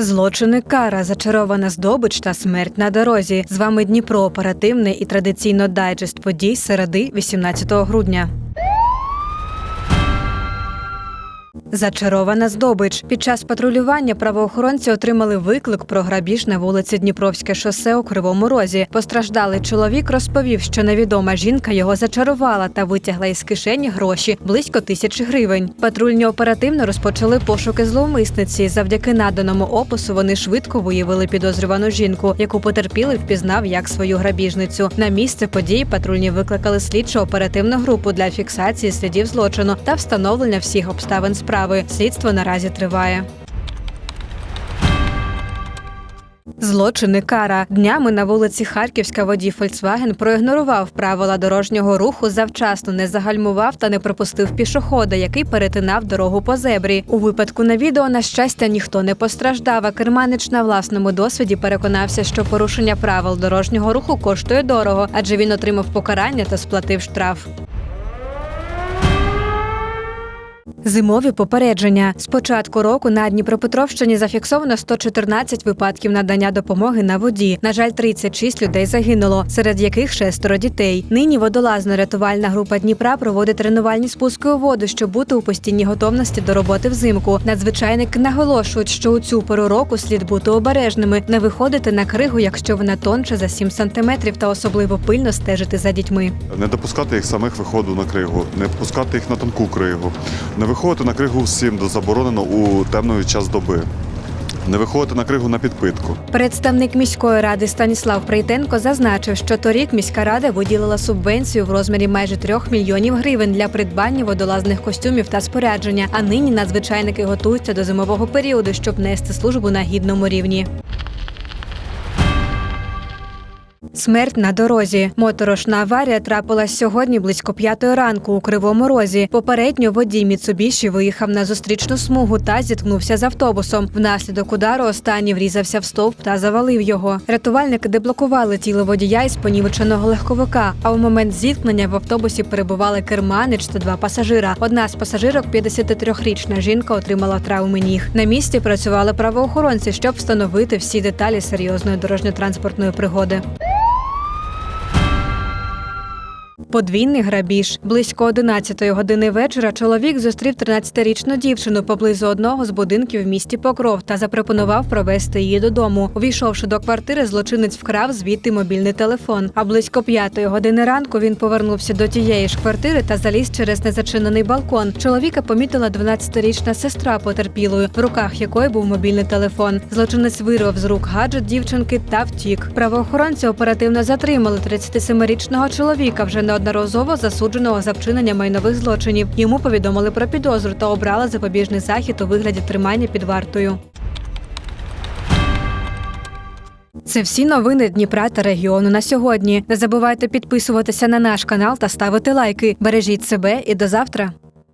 Злочини кара, зачарована здобич та смерть на дорозі. З вами Дніпро оперативний і традиційно дайджест подій середи 18 грудня. Зачарована здобич. Під час патрулювання правоохоронці отримали виклик про грабіж на вулиці Дніпровське шосе у Кривому Розі. Постраждалий чоловік розповів, що невідома жінка його зачарувала та витягла із кишені гроші близько тисячі гривень. Патрульні оперативно розпочали пошуки зловмисниці. Завдяки наданому опису вони швидко виявили підозрювану жінку, яку потерпілий впізнав як свою грабіжницю. На місце події патрульні викликали слідчо оперативну групу для фіксації слідів злочину та встановлення всіх обставин справи. Слідство наразі триває. Злочини кара днями на вулиці Харківська водій Фольксваген проігнорував правила дорожнього руху, завчасно не загальмував та не пропустив пішохода, який перетинав дорогу по зебрі. У випадку на відео, на щастя, ніхто не постраждав. А керманич на власному досвіді переконався, що порушення правил дорожнього руху коштує дорого, адже він отримав покарання та сплатив штраф. Зимові попередження з початку року на Дніпропетровщині зафіксовано 114 випадків надання допомоги на воді. На жаль, 36 людей загинуло, серед яких шестеро дітей. Нині водолазно-рятувальна група Дніпра проводить тренувальні спуски у воду, щоб бути у постійній готовності до роботи взимку. Надзвичайники наголошують, що у цю пору року слід бути обережними, не виходити на кригу, якщо вона тонше за 7 сантиметрів, та особливо пильно стежити за дітьми. Не допускати їх самих виходу на кригу, не пускати їх на тонку кригу, не виходити на кригу всім, заборонено у темний час доби, не виходити на кригу на підпитку. Представник міської ради Станіслав Прейтенко зазначив, що торік міська рада виділила субвенцію в розмірі майже трьох мільйонів гривень для придбання водолазних костюмів та спорядження. А нині надзвичайники готуються до зимового періоду, щоб нести службу на гідному рівні. Смерть на дорозі. Моторошна аварія трапилась сьогодні близько п'ятої ранку у Кривому Розі. Попередньо водій Міцубіші виїхав на зустрічну смугу та зіткнувся з автобусом. Внаслідок удару останній врізався в стовп та завалив його. Рятувальники деблокували тіло водія із понівеченого легковика. А у момент зіткнення в автобусі перебували керманич та два пасажира. Одна з пасажирок, 53-річна жінка, отримала травми ніг. На місці працювали правоохоронці, щоб встановити всі деталі серйозної дорожньо-транспортної пригоди. Подвійний грабіж. Близько 11 години вечора чоловік зустрів 13-річну дівчину поблизу одного з будинків в місті Покров та запропонував провести її додому. Увійшовши до квартири, злочинець вкрав звідти мобільний телефон. А близько 5 години ранку він повернувся до тієї ж квартири та заліз через незачинений балкон. Чоловіка помітила 12-річна сестра потерпілої, в руках якої був мобільний телефон. Злочинець вирвав з рук гаджет дівчинки та втік. Правоохоронці оперативно затримали 37-річного чоловіка, вже неодноразово засудженого за вчинення майнових злочинів. Йому повідомили про підозру та обрали запобіжний захід у вигляді тримання під вартою. Це всі новини Дніпра та регіону на сьогодні. Не забувайте підписуватися на наш канал та ставити лайки. Бережіть себе і до завтра.